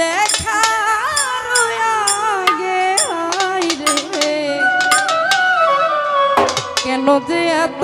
দেখার আগে রে। কেন যে এত